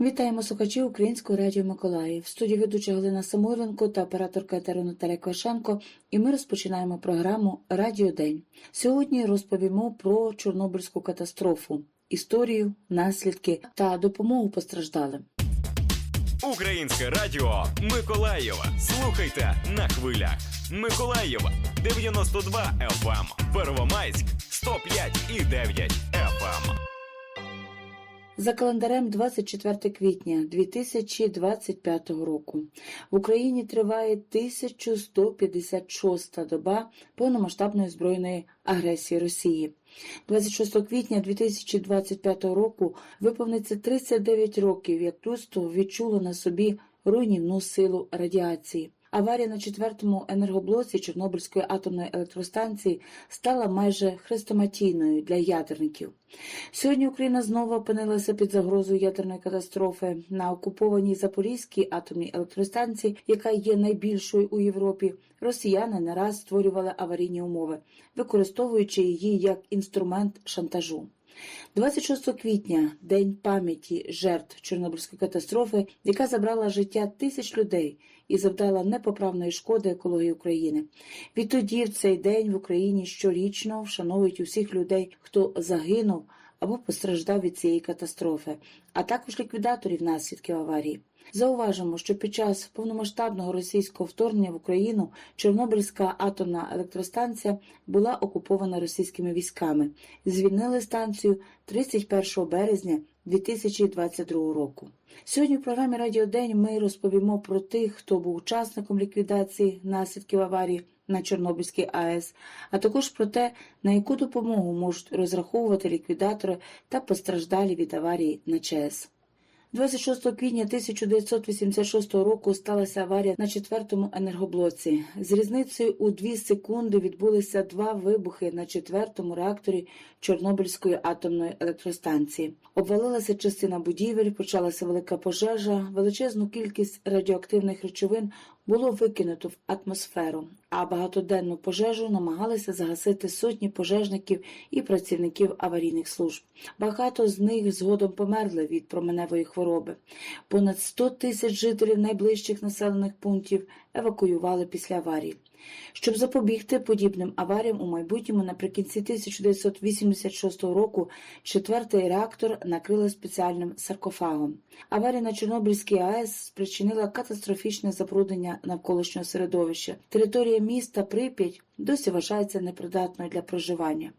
Вітаємо слухачів Українського радіо Миколаїв. В студії ведуча Галина Самойленко та операторка етеру Наталя Квашенко. І ми розпочинаємо програму Радіо День. Сьогодні розповімо про Чорнобильську катастрофу, історію, наслідки та допомогу постраждалим. Українське радіо Миколаєва. Слухайте на хвилях. Миколаєва 92 FM, Первомайськ 105 і 9 FM. За календарем 24 квітня 2025 року в Україні триває 1156 доба повномасштабної збройної агресії Росії. 26 квітня 2025 року виповниться 39 років, як людство відчуло на собі руйнівну силу радіації. Аварія на четвертому енергоблоці Чорнобильської атомної електростанції стала майже хрестоматійною для ядерників. Сьогодні Україна знову опинилася під загрозою ядерної катастрофи на окупованій Запорізькій атомній електростанції, яка є найбільшою у Європі. Росіяни не раз створювали аварійні умови, використовуючи її як інструмент шантажу. 26 квітня день пам'яті жертв Чорнобильської катастрофи, яка забрала життя тисяч людей і завдала непоправної шкоди екології України. Відтоді в цей день в Україні щорічно вшановують усіх людей, хто загинув або постраждав від цієї катастрофи, а також ліквідаторів наслідків аварії. Зауважимо, що під час повномасштабного російського вторгнення в Україну Чорнобильська атомна електростанція була окупована російськими військами. Звільнили станцію 31 березня 2022 року. Сьогодні в програмі Радіо День ми розповімо про тих, хто був учасником ліквідації наслідків аварії на Чорнобильській АЕС, а також про те, на яку допомогу можуть розраховувати ліквідатори та постраждалі від аварії на ЧАЕС. 26 квітня 1986 року сталася аварія на четвертому енергоблоці. З різницею у 2 секунди відбулися два вибухи на четвертому реакторі Чорнобильської атомної електростанції. Обвалилася частина будівель, почалася велика пожежа, величезну кількість радіоактивних речовин було викинуто в атмосферу, а багатоденну пожежу намагалися загасити сотні пожежників і працівників аварійних служб. Багато з них згодом померли від променевої хвороби. Понад 100 тисяч жителів найближчих населених пунктів евакуювали після аварії. Щоб запобігти подібним аваріям у майбутньому, наприкінці 1986 року четвертий реактор накрили спеціальним саркофагом. Аварія на Чорнобильській АЕС спричинила катастрофічне забруднення навколишнього середовища. Територія міста Прип'ять досі вважається непридатною для проживання.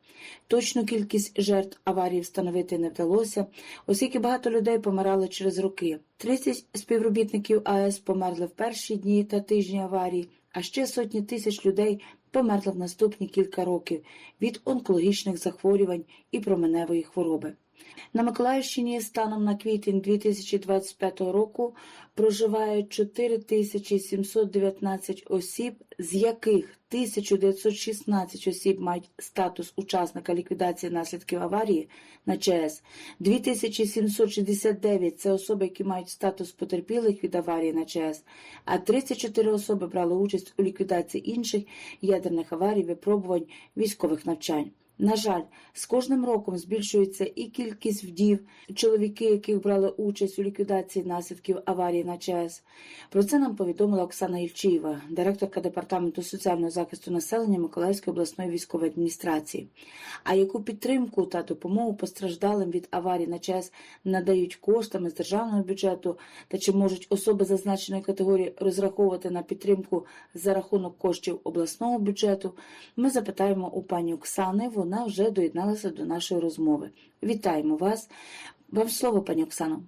Точну кількість жертв аварії встановити не вдалося, оскільки багато людей помирали через роки. 30 співробітників АЕС померли в перші дні та тижні аварії а ще сотні тисяч людей померли в наступні кілька років від онкологічних захворювань і променевої хвороби. На Миколаївщині станом на квітень 2025 року проживає 4719 осіб, з яких 1916 осіб мають статус учасника ліквідації наслідків аварії на ЧАЕС, 2769 – це особи, які мають статус потерпілих від аварії на ЧАЕС, а 34 особи брали участь у ліквідації інших ядерних аварій, випробувань військових навчань. На жаль, з кожним роком збільшується і кількість вдів, чоловіки, яких брали участь у ліквідації наслідків аварії на ЧАЕС. Про це нам повідомила Оксана Ільчиєва, директорка департаменту соціального захисту населення Миколаївської обласної військової адміністрації. А яку підтримку та допомогу постраждалим від аварії на ЧАЕС надають коштами з державного бюджету, та чи можуть особи зазначеної категорії розраховувати на підтримку за рахунок коштів обласного бюджету? Ми запитаємо у пані Оксани. Вона вже доєдналася до нашої розмови. Вітаємо вас. Вам слово, пані Оксано.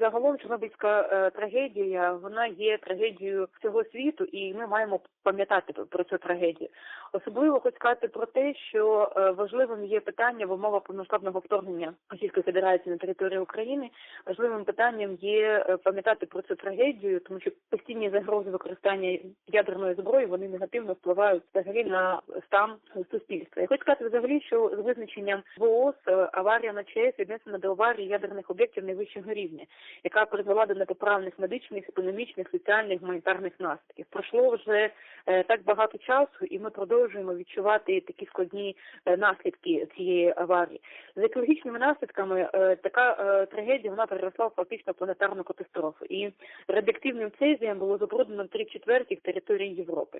Загалом Чорнобильська е, трагедія вона є трагедією всього світу, і ми маємо пам'ятати про цю трагедію. Особливо хочу сказати про те, що е, важливим є питання в умовах повномасштабного вторгнення Російської Федерації на територію України. Важливим питанням є е, пам'ятати про цю трагедію, тому що постійні загрози використання ядерної зброї вони негативно впливають взагалі на стан суспільства. Я хочу сказати взагалі, що з визначенням ВООЗ е, аварія на ЧАЕС віднесена до аварії ядерних об'єктів найвищого рівня яка призвела до непоправних медичних, економічних, соціальних, гуманітарних наслідків. Пройшло вже так багато часу, і ми продовжуємо відчувати такі складні е, наслідки цієї аварії. З екологічними наслідками е, така е, трагедія вона переросла в фактично планетарну катастрофу. І радіоактивним цезієм було забруднено три четвертих території Європи.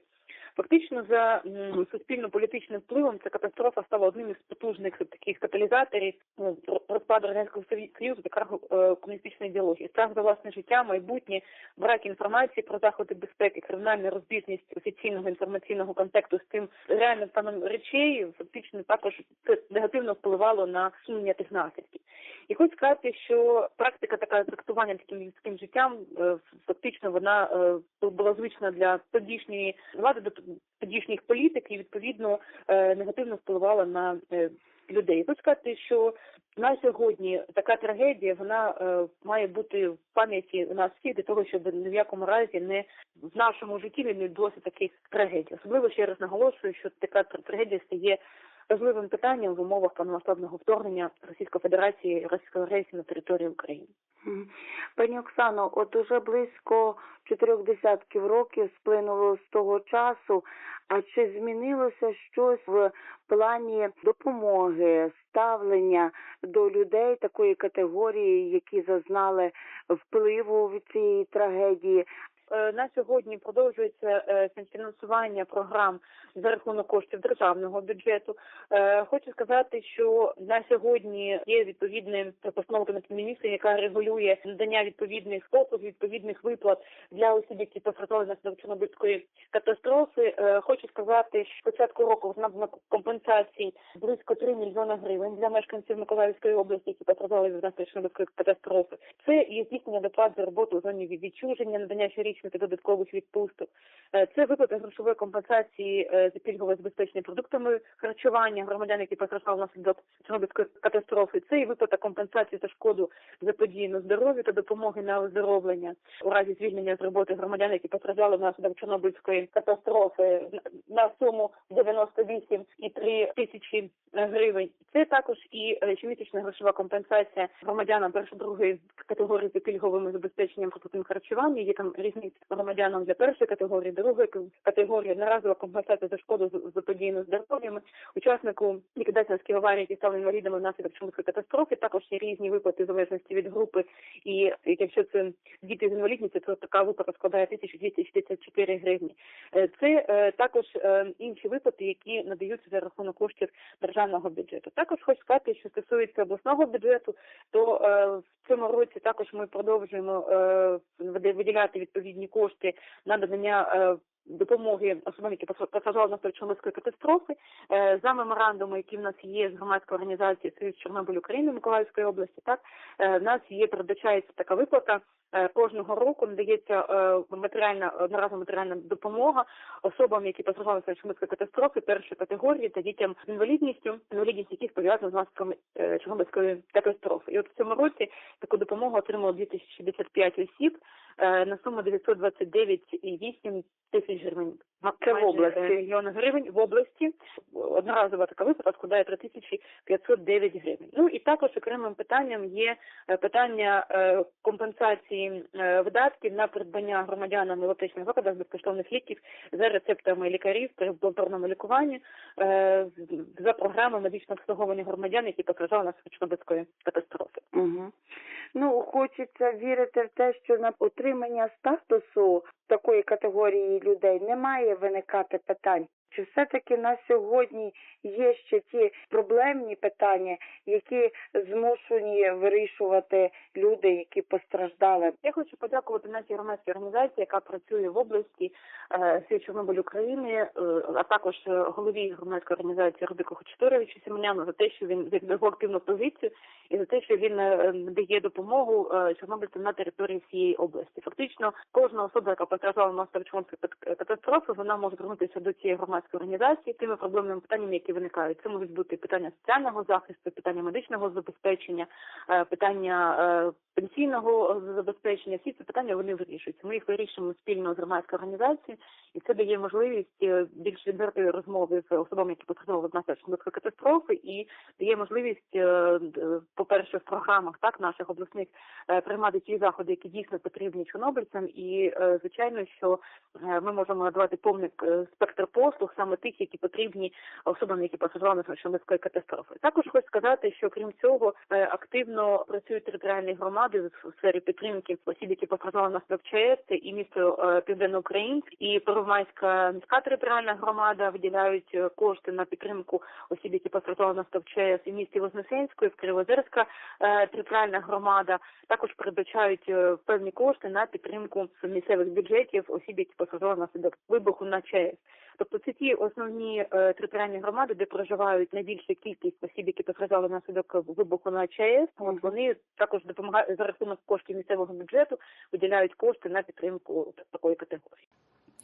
Фактично, за суспільно-політичним впливом ця катастрофа стала одним із потужних таких каталізаторів ну, розпаду радянського союзу та краху е, комуністичної ідеології. Страх за власне життя, майбутнє, брак інформації про заходи безпеки, кримінальна розбіжність офіційного інформаційного контакту з тим реальним станом речей, фактично також негативно впливало на сумнення тих наслідків. І хочу сказати, що практика така трактування таким людським життям е, фактично вона е, була звична для тодішньої влади, до тодішніх політик і відповідно е, негативно впливала на людей. Хочу сказати, що на сьогодні така трагедія вона е, має бути в пам'яті у нас всіх для того, щоб ні в якому разі не в нашому житті не відбулося таких трагедій. Особливо ще раз наголошую, що така трагедія стає важливим питанням в умовах повномасштабного вторгнення Російської Федерації Російської агресії на територію України. Пані Оксано, от уже близько чотирьох десятків років сплинуло з того часу. А чи змінилося щось в плані допомоги, ставлення до людей такої категорії, які зазнали впливу від цієї трагедії? Е, На сьогодні продовжується е, фінансування програм за рахунок коштів державного бюджету. Е, Хочу сказати, що на сьогодні є відповідна постанова міністрів, яка регулює надання відповідних послуг, відповідних виплат для осіб, які постраждали внаслідок Чорнобильської катастрофи. Хочу сказати, що початку року надано компенсацій близько 3 мільйони гривень для мешканців Миколаївської області, які постраждали від Чорнобильської катастрофи. Це і здійснення доплат за роботу у зоні відчуження, надання щорічних та додаткових відпусток. Е, Це виплата грошової компенсації е, за пільгове забезпечення продуктами харчування громадян, які постраждали внаслідок Чорнобильської катастрофи. Це і виплата компенсації за шкоду заподіяну здоров'ю та допомоги на оздоровлення у разі звільнення з роботи громадян, які постраждали внаслідок Чорнобильської катастрофи на- суму 98,3 тисячі гривень. Це також і е, щомісячна грошова компенсація громадянам першої другої категорії з пільговим забезпеченням продуктивним харчування. Є там різниця громадянам для першої категорії, другої категорії, одноразова компенсація за шкоду з- заподіяну здоров'ями, учаснику ліквідаційської аварії, які стали інвалідами внаслідок Чорнобильської катастрофи. Також є різні виплати в залежності від групи. І якщо це діти з інвалідністю, то така виплата складає 1264 гривні. Е, Це е, також е, інші виплати, які надаються за рахунок коштів державного бюджету. Також хочу сказати, що стосується обласного бюджету, то в цьому році також ми продовжуємо виділяти відповідні кошти на надання. е, Допомоги особам, які постраждали внаслідок Чорнобильської катастрофи, Е, за меморандуми, які в нас є з громадської організації Союз Чорнобиль України Миколаївської області, так е, в нас є передбачається така виплата. Кожного року надається матеріальна одноразова матеріальна допомога особам, які постраждали внаслідок Чорнобильської катастрофи першої категорії та дітям з інвалідністю, інвалідність яких пов'язана з наслідками Чорнобильської катастрофи. І от в цьому році таку допомогу отримало 2065 осіб на суму 929,8 тисяч гривень. Це в області? е, мільйон гривень в області. Одноразова така виплата складає 3509 гривень. Ну і також окремим питанням є е, питання е, компенсації е, видатків на придбання громадянами в аптечних закладах безкоштовних ліків за рецептами лікарів при амбулаторному лікуванні е, за програмою медичного обслуговування громадян, які постраждали внаслідок Чорнобильської катастрофи. Угу. Ну, хочеться вірити в те, що на отримання статусу такої категорії людей не має виникати питань. Чи все-таки на сьогодні є ще ті проблемні питання, які змушені вирішувати люди, які постраждали? Я хочу подякувати нашій громадській організації, яка працює в області е, Чорнобиль України, е, а також голові громадської організації Рубіку Хочторовичу Семеняну за те, що він відбив активну позицію і за те, що він е, надає допомогу е, чорнобильцям на території всієї області. Фактично, кожна особа, яка постраждала внаслідок Чорнобильської кат- катастрофи, вона може звернутися до цієї громадської організації тими проблемними питаннями, які виникають. Це можуть бути питання соціального захисту, питання медичного забезпечення, е, питання е, пенсійного забезпечення. Всі ці питання вони вирішуються. Ми їх вирішуємо спільно з громадською організацією, і це дає можливість е, більш відвертої розмови з особами, які потрапили внаслідок Чорнобильської катастрофи, і дає можливість, е, по-перше, в програмах так наших обласних приймати ті заходи, які дійсно потрібні чорнобильцям. І звичайно, що ми можемо надавати повний спектр послуг, саме тих, які потрібні особам, які постраждали Чорнобильської катастрофи. Також хочу сказати, що крім цього е, активно працюють територіальні громади в сфері підтримки осіб, які постраждали внаслідок ЧАЕС, це і місто е, Південноукраїнськ, і Первомайська міська територіальна громада виділяють е, кошти на підтримку осіб, які постраждали внаслідок ЧАЕС, і місті Вознесенську, і в Кривозерська територіальна громада. Також передбачають певні кошти на підтримку місцевих бюджетів осіб, які постраждали внаслідок вибуху на ЧАЕС. Тобто це ті основні е, територіальні громади, де проживають найбільша кількість осіб, які постраждали внаслідок вибуху на ЧАЕС. От вони також допомагають за рахунок коштів місцевого бюджету, виділяють кошти на підтримку такої категорії.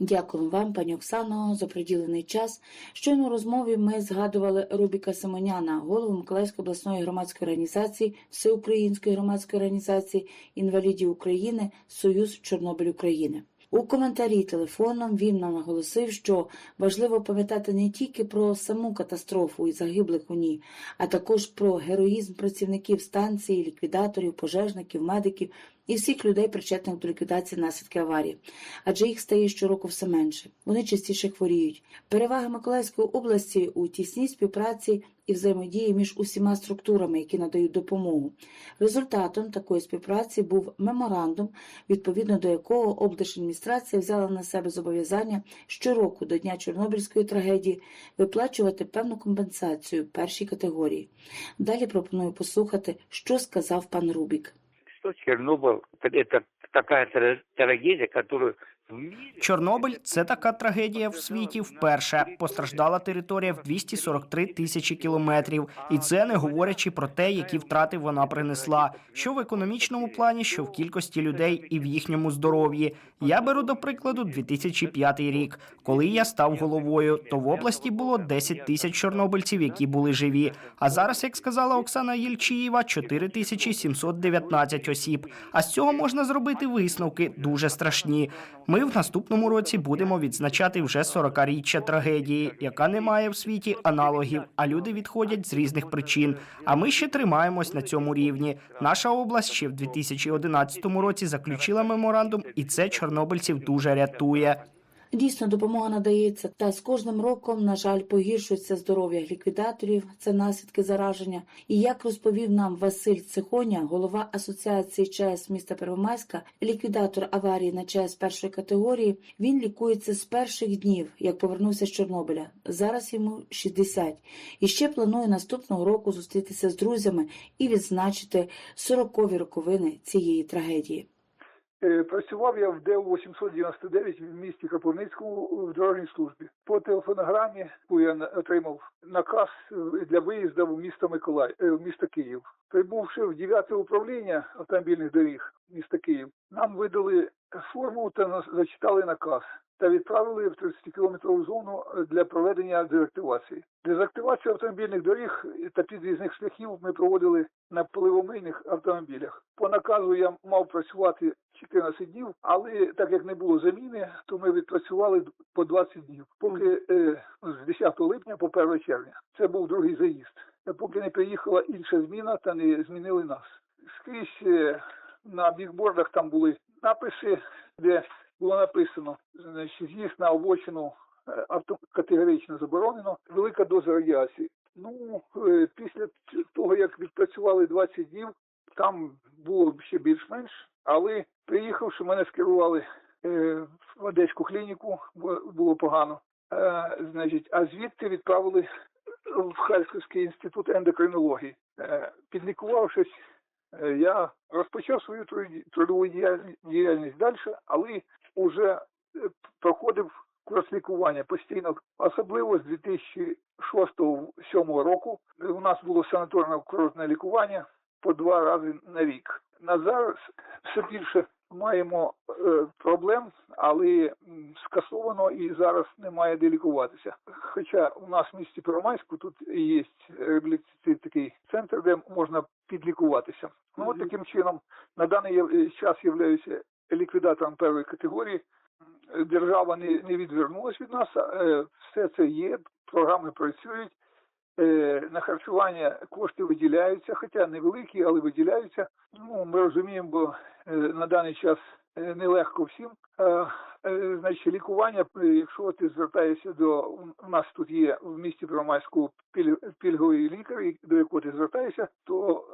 Дякуємо вам, пані Оксано, за приділений час. Щойно у розмові ми згадували Рубіка Симоняна, голову Миколаївської обласної громадської організації, Всеукраїнської громадської організації інвалідів України Союз Чорнобиль України. У коментарі телефоном він наголосив, що важливо пам'ятати не тільки про саму катастрофу і загиблих у ній, а також про героїзм працівників станції, ліквідаторів, пожежників, медиків і всіх людей, причетних до ліквідації наслідків аварії адже їх стає щороку все менше. Вони частіше хворіють. Перевага Миколаївської області у тісній співпраці і взаємодії між усіма структурами, які надають допомогу. Результатом такої співпраці був меморандум, відповідно до якого облдержадміністрація взяла на себе зобов'язання щороку до дня Чорнобильської трагедії виплачувати певну компенсацію першій категорії. Далі пропоную послухати, що сказав пан Рубік. Что Чернобыль – это такая тра- трагедия, которую. Чорнобиль це така трагедія в світі вперше. Постраждала територія в 243 тисячі кілометрів, і це не говорячи про те, які втрати вона принесла, що в економічному плані, що в кількості людей і в їхньому здоров'ї. Я беру до прикладу 2005 рік, коли я став головою. То в області було 10 тисяч чорнобильців, які були живі. А зараз, як сказала Оксана Єльчієва, 4 тисячі 719 осіб. А з цього можна зробити висновки дуже страшні. Ми в наступному році будемо відзначати вже 40-річчя трагедії, яка не має в світі аналогів, а люди відходять з різних причин. А ми ще тримаємось на цьому рівні. Наша область ще в 2011 році заключила меморандум, і це чорнобильців дуже рятує. Дійсно, допомога надається, та з кожним роком, на жаль, погіршується здоров'я ліквідаторів, це наслідки зараження. І як розповів нам Василь Цихоня, голова асоціації ЧАЕС міста Первомайська, ліквідатор аварії на ЧАЕС першої категорії, він лікується з перших днів, як повернувся з Чорнобиля. Зараз йому 60. І ще планує наступного року зустрітися з друзями і відзначити 40-ві роковини цієї трагедії. Е, Працював я в ДЕУ 899 в місті Кропивницькому в дорожній службі. По телефонограмі яку я отримав наказ е, для виїзду в місто Миколаїв, е, в місто Київ. Прибувши в 9 управління автомобільних доріг міста Київ, нам видали форму та зачитали наказ та відправили в 30-кілометрову зону е, для проведення дезактивації. Дезактивацію автомобільних доріг та під'їзних шляхів ми проводили на поливомийних автомобілях. По наказу я мав працювати 14 днів, але так як не було заміни, то ми відпрацювали по 20 днів. Поки е, з 10 липня по 1 червня. Це був другий заїзд. Поки не приїхала інша зміна та не змінили нас. Скрізь е, на бікбордах там були написи, де було написано, значить, з'їзд на обочину е, авто категорично заборонено, велика доза радіації. Ну, е, після того, як відпрацювали 20 днів, там було ще більш-менш, але приїхавши, мене скерували в Одеську клініку, було погано. Е, значить, а звідти відправили в Харківський інститут ендокринології. Е, підлікувавшись, е, я розпочав свою трудову діяльність, далі, але вже проходив курс лікування постійно, особливо з 2006-2007 року. У нас було санаторно курортне лікування по два рази на рік. На зараз все більше маємо е, проблем, але скасовано і зараз немає де лікуватися. Хоча у нас в місті Первомайську тут є реабілітаційний такий центр, де можна підлікуватися. Ну, от таким чином, на даний час являюся ліквідатором першої категорії. Держава не, не відвернулась від нас, е, все це є, програми працюють. Е, На харчування кошти виділяються, хоча невеликі, але виділяються. Ну, ми розуміємо, бо е, на даний час е, нелегко всім. Значить, лікування, якщо ти звертаєшся до у нас тут є в місті Первомайську піль- пільговий лікар, до якого ти звертаєшся, то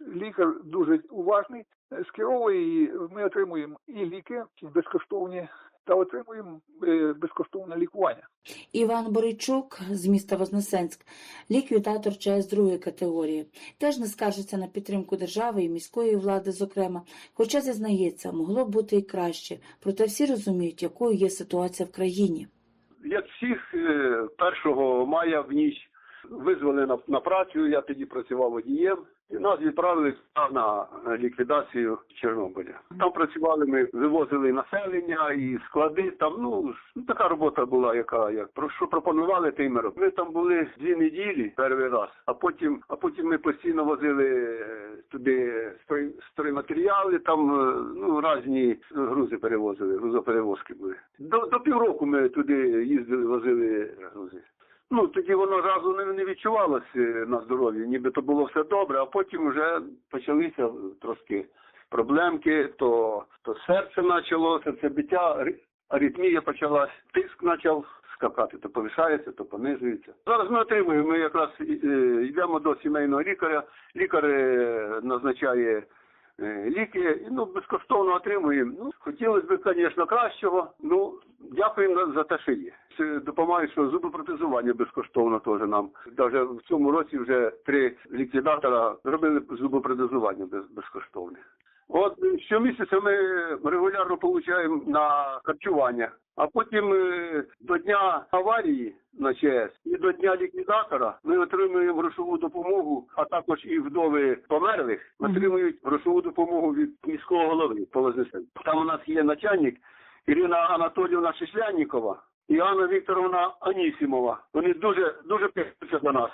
лікар дуже уважний, скеровує ми отримуємо і ліки безкоштовні та отримуємо е, безкоштовне лікування. Іван Боричук з міста Вознесенськ, ліквідатор ЧС другої категорії, теж не скаржиться на підтримку держави і міської влади, зокрема, хоча зізнається, могло б бути і краще, проте всі розуміють, якою є ситуація в країні. як всіх, е, 1 мая в ніч визвали на, на працю, я тоді працював водієм, і нас відправили на ліквідацію Чорнобиля. Там працювали ми, вивозили населення і склади. Там ну ну, така робота була, яка як про що пропонували, те ми. Ми там були дві неділі перший раз, а потім, а потім ми постійно возили е, туди строй, стройматеріали, там е, ну різні грузи перевозили, грузоперевозки були. До, до півроку ми туди їздили, возили грузи. Ну, тоді воно разу не, не відчувалося на здоров'ї, ніби то було все добре, а потім вже почалися трошки проблемки, то, то серце почало, серцебиття, ри- аритмія почалась, тиск почав скакати, то повишається, то понижується. Зараз ми отримуємо, ми якраз е, йдемо до сімейного лікаря, лікар е, назначає ліки, і, ну, безкоштовно отримуємо. Ну, хотілося б, звісно, кращого. Ну, дякуємо за те, що є. Це допомагає, що зубопротезування безкоштовно теж нам. Навіть в цьому році вже три ліквідатора зробили зубопротезування без, безкоштовне. От е, щомісяця ми регулярно отримуємо на харчування, а потім е, до дня аварії на ЧАЕС і до дня ліквідатора ми отримуємо грошову допомогу, а також і вдови померлих отримують грошову допомогу від міського голови по Там у нас є начальник Ірина Анатоліївна Шишляннікова і Анна Вікторовна Анісімова. Вони дуже дуже пишуться до нас.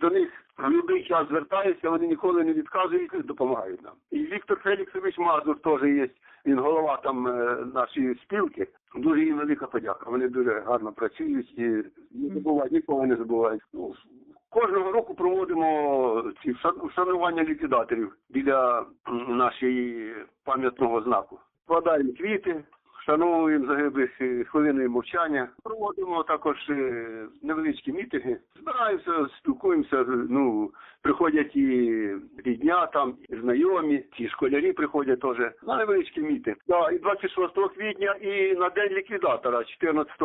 До них в будь-який час звертаються, вони ніколи не відказують допомагають нам. І Віктор Феліксович Мазур теж є. Він голова там е, нашої спілки. Дуже їм велика подяка. Вони дуже гарно працюють і не забувають, нікого не забувають. Ну, Кожного року проводимо ці вшан- вшанування ліквідаторів біля нашої пам'ятного знаку. Вкладаємо квіти, вшановуємо загиблих хвилиною мовчання. Проводимо також е, невеличкі мітинги. Збираємося, спілкуємося. Ну приходять і рідня, там і знайомі, ті школярі приходять теж на невеличкі мітинги. Да, і 26 квітня, і на день ліквідатора, 14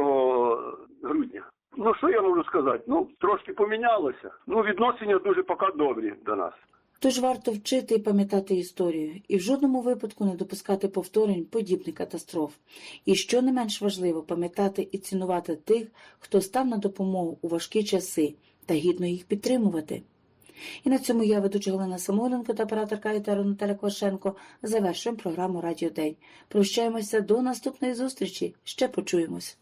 грудня. Ну що я можу сказати? Ну трошки помінялося. Ну відношення дуже поки добрі до нас. Тож варто вчити і пам'ятати історію, і в жодному випадку не допускати повторень подібних катастроф. І що не менш важливо, пам'ятати і цінувати тих, хто став на допомогу у важкі часи, та гідно їх підтримувати. І на цьому я, ведуча Галина Самойленко та операторка Вітера Наталя Квашенко, завершуємо програму Радіо День. Прощаємося до наступної зустрічі. Ще почуємось.